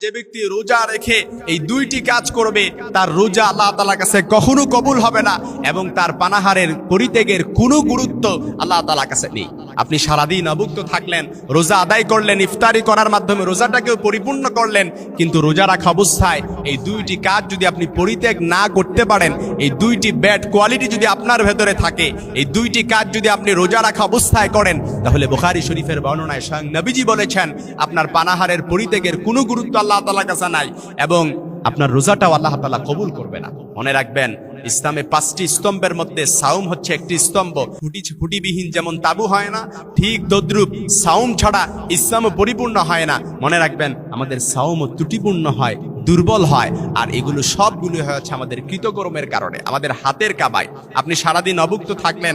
যে ব্যক্তি রোজা রেখে এই দুইটি কাজ করবে, তার রোজা আল্লাহ তালার কাছে কখনো কবুল হবে না এবং তার পানাহারের, পরিত্যাগের কোনো গুরুত্ব আল্লাহ তালার কাছে নেই। আপনি সারাদিন অভুক্ত থাকলেন, রোজা আদায় করলেন, ইফতারি করার মাধ্যমে রোজাটাকেও পরিপূর্ণ করলেন, কিন্তু রোজা রাখা অবস্থায় এই দুইটি কাজ যদি আপনি পরিত্যাগ না করতে পারেন, এই দুইটি ব্যাড কোয়ালিটি যদি আপনার ভেতরে থাকে, এই দুইটি কাজ যদি আপনি রোজা রাখা অবস্থায় করেন, তাহলে বুখারী শরীফের বর্ণনায় স্বয়ং নবীজি বলেছেন, আপনার পানাহারের পরিত্যাগের কোনো গুরুত্ব আল্লাহ তালা কাছে নাই এবং আপনার রোজাটাও আল্লাহ তালা কবুল করবে না। মনে রাখবেন ইসলামে পাঁচটি স্তম্ভের মধ্যে সাউম হচ্ছে একটি স্তম্ভ। ফুটি ফুটিবিহীন যেমন তাবু হয় না, ঠিক তদ্রুপ সাউম ছাড়া ইসলাম পরিপূর্ণ হয় না। মনে রাখবেন, আমাদের সাউমও ত্রুটিপূর্ণ হয়। দুর্বল হয়। আর এগুলো সবগুলো হচ্ছে আমাদের কৃতকর্মের কারণে, আমাদের হাতের কাবায় আপনি সারাদিন অভুক্ত থাকলেন,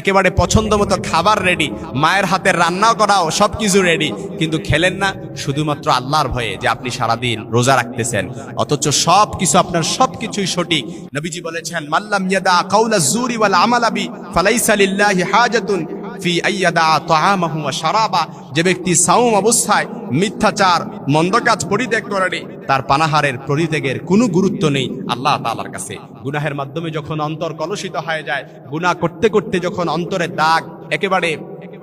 একেবারে পছন্দ মতো খাবার রেডি মায়ের হাতের রান্না করাও সব কিছু রেডি কিন্তু খেলেন না, শুধুমাত্র আল্লাহর ভয়ে যে আপনি সারাদিন রোজা রাখতেছেন। অথচ সব কিছু আপনার সব কিছুই সঠিক। নবীজি বলেছেন মাল্লাম ইয়াদা কাউলা জুরি ওয়াল আমালাবি ফালাইসা হাজাতুন ফি আইয়াদা তাআমাহু ওয়া শারাবা। যে ব্যক্তি সাউম অবস্থায় মিথ্যাচার মন্দ কাজ পরিত্যাগ করেনি, তার পানাহারের পরিত্যাগের কোনো গুরুত্ব নেই আল্লাহ তালার কাছে। গুনাহের মাধ্যমে যখন অন্তর কলুষিত হয়ে যায়, গুনাহ করতে করতে যখন অন্তরে দাগ একেবারে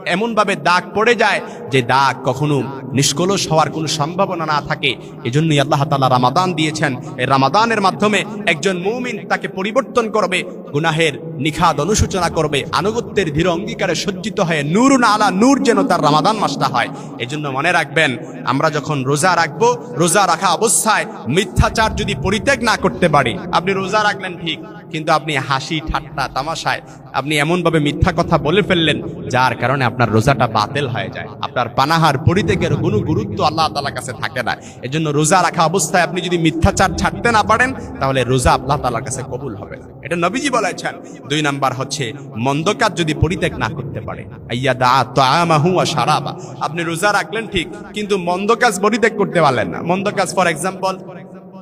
এমন ভাবে দাগ পড়ে যায় যে দাগ কখনো নিষ্কলস হওয়ার কোনো সম্ভাবনা না থাকে, এজন্যই আল্লাহ তাআলা রামাদান দিয়েছেন। এই রামাদানের মাধ্যমে একজন মুমিন তাকে পরিবর্তন করবে, গুনাহের নিখাদ অনুসূচনা করবে। আনুগত্যের ধীর অঙ্গীকারে সজ্জিত হয়ে নূর না আলা নূর যেন তার রামাদান মাসটা হয়। এজন্য মনে রাখবেন, আমরা যখন রোজা রাখব, রোজা রাখা অবস্থায় মিথ্যাচার যদি পরিত্যাগ না করতে পারি, আপনি রোজা রাখলেন ঠিক, কিন্তু আপনি হাসি, ঠাট্টা, তামাশায় আপনি এমনভাবে মিথ্যা কথা বলে ফেললেন, যার কারণে আপনার রোজাটা বাতিল হয়ে যায়। আপনার পানাহার পরিত্যাগের কোনো গুরুত্ব আল্লাহ তালার কাছে থাকে না। এজন্য রোজা রাখা অবস্থায় আপনি যদি মিথ্যাচার ছাড়তে না পারেন, তাহলে রোজা আল্লাহ তালার কাছে কবুল হবে এটা নবীজি বলেছেন। দুই নাম্বার হচ্ছে মন্দ কাজ যদি পরিত্যাগ না করতে পারে আইয়া দা তামাহু আর সারাবা আপনি রোজা রাখলেন ঠিক, কিন্তু মন্দ কাজ পরিত্যাগ করতে পারলেন না। মন্দ কাজ ফর এক্সাম্পল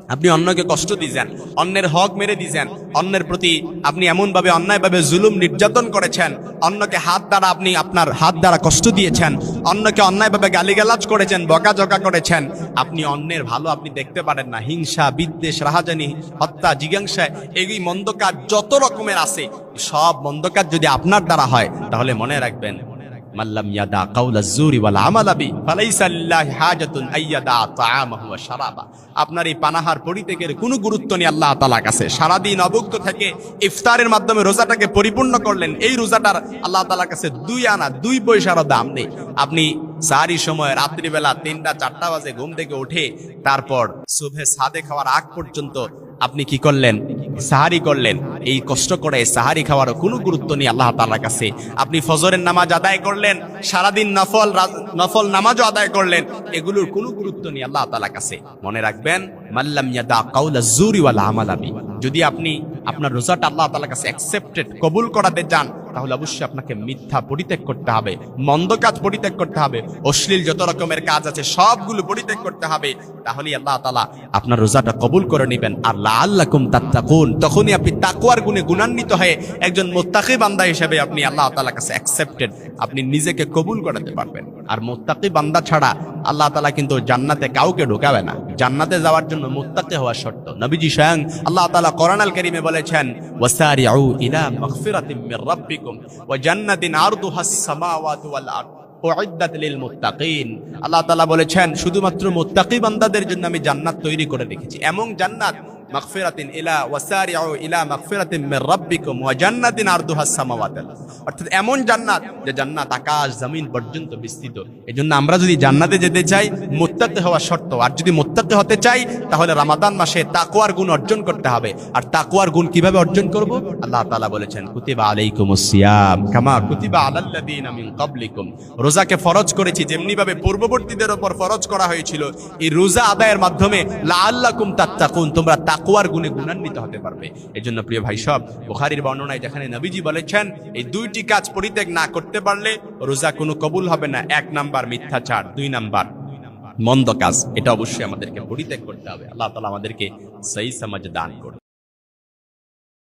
আপনি অন্যকে কষ্ট দিয়েছেন অন্যের হক মেরে দিয়েছেন অন্যের প্রতি আপনি এমনভাবে, অন্যায়ভাবে জুলুম নির্যাতন করেছেন, অন্যকে হাত দ্বারা আপনি আপনার হাত দ্বারা কষ্ট দিয়েছেন, অন্যকে অন্যায়ভাবে গালিগালাজ করেছেন, বকাঝকা করেছেন, আপনি অন্যের ভালো আপনি দেখতে পারেন না। হিংসা, বিদ্বেষ, রাহাজানি, হত্যা, জিজ্ঞাসা এই মন্দ কাজ যত রকমের আছে, সব মন্দ কাজ যদি আপনার দ্বারা হয়, তাহলে মনে রাখবেন মাল্লাম ইয়াদা কাউলা জুরি ওয়াল আমালাবি ফালাইসা লিল্লাহি হাজাতুন আইয়াদা তাআমাহু ওয়া শারাবা। আপনার এই পানাহার পরিত্যাগের কোনো গুরুত্ব নেই আল্লাহ তাআলার কাছে। সারাদিন অভুক্ত থেকে ইফতারের মাধ্যমে রোজাটাকে পরিপূর্ণ করলেন। এই রোজাটার আল্লাহ তাআলার কাছে দুই আনা, দুই পয়সারও দাম নেই। আপনি সারি সময় রাত্রিবেলা তিনটা, চারটা বাজে ঘুম থেকে উঠে তারপর শুভে সাদে খাওয়ার আগ পর্যন্ত আপনি কি করলেন? সাহারি করলেন। এই কষ্ট করে সাহারি খাওয়ার কোনো গুরুত্ব নেই আল্লাহ তাআলার কাছে। আপনি ফজরের নামাজ আদায় করলেন, সারাদিন নফল নফল নামাজও আদায় করলেন, এগুলোর কোনো গুরুত্ব নেই আল্লাহ তাআলার কাছে। মনে রাখবেন মাল্লাম ইয়াদা কাউলা জুরি ওয়ালা আমালাবি যদি আপনি আপনার রোজাটা আল্লাহ তাআলার কাছে অ্যাকসেপ্টেড কবুল করাতে যান তাহলে অবশ্যই আপনাকে মিথ্যা পরিত্যাগ করতে হবে, মন্দ কাজ পরিত্যাগ করতে হবে, অশ্লীল যত রকমের কাজ আছে সবগুলো পরিত্যাগ করতে হবে, তাহলেই আল্লাহ তালা আপনার রোজাটা কবুল করে নেবেন। আর লাআল্লাকুম তাত্তাকুন, তখনই আপনি তাকওয়ার গুণে গুণান্বিত হয়ে একজন মোত্তাকি বান্দা হিসেবে আপনি আল্লাহ তাআলার কাছে অ্যাকসেপ্টেড আপনি নিজেকে কবুল করাতে পারবেন। আর মোত্তাকি বান্দা ছাড়া আল্লাহ তাআলা কিন্তু জান্নাতে কাউকে ঢোকাবে না। জান্নাতে যাওয়ার জন্য মুত্তাকি হওয়া শর্ত। নবীজি স্বয়ং আল্লাহ তালা কোরআন আল কারীমে বলেছেন, ওয়াসারিউ ইলা মাগফিরাতিম মির ওয়া জান্নাতিন আল্লাহ তাআলা বলেছেন, শুধুমাত্র মোত্তাকি বান্দাদের জন্য আমি জান্নাত তৈরি করে রেখেছি। এমন জান্নাত মাগফিরাতিন ইলা ওয়াসারিউ ইলা মাগফিরাতিম মির রাব্বিকুম ওয়া জান্নাতিন আরদুহাস সামাওয়াতু। অর্থাৎ এমন জান্নাত যে জান্নাত আকাশ, জমিন পর্যন্ত বিস্তৃত। এজন্য আমরা যদি জান্নাতে যেতে চাই হওয়া শর্ত। আর যদি হতে চাই, তাহলে মাসে তাকওয়ার গুণ অর্জন করতে হবে। আর তাকওয়ার গুণ কীভাবে অর্জন করব? আল্লাহ তাআলা বলেছেন, কুতিবা আলাইকুমুস সিয়াম কামা কুতিবা মিন ক্বাবলিকুম। রোজাকে ফরজ করেছি যেমনি ভাবে পূর্ববর্তীদের উপর ফরজ করা হয়েছিল। এই রোজা আদায়ের মাধ্যমে লাআল্লাকুম তাত্তাকুন, তোমরা তাকওয়ার গুণে গুণান্বিত হতে পারবে। এই জন্য প্রিয় ভাই সব, বুখারির বর্ণনায় যেখানে নবীজি বলেছেন, এই দুইটি কাজ পরিত্যাগ না করতে পারলে রোজা কোনো কবুল হবে না। এক নাম্বার মিথ্যাচার, দুই নাম্বার মন্দ কাজ। এটা অবশ্যই আমাদেরকে পরিত্যাগ করতে হবে। আল্লাহ তালা আমাদেরকে সেই সমাজ দান করুন।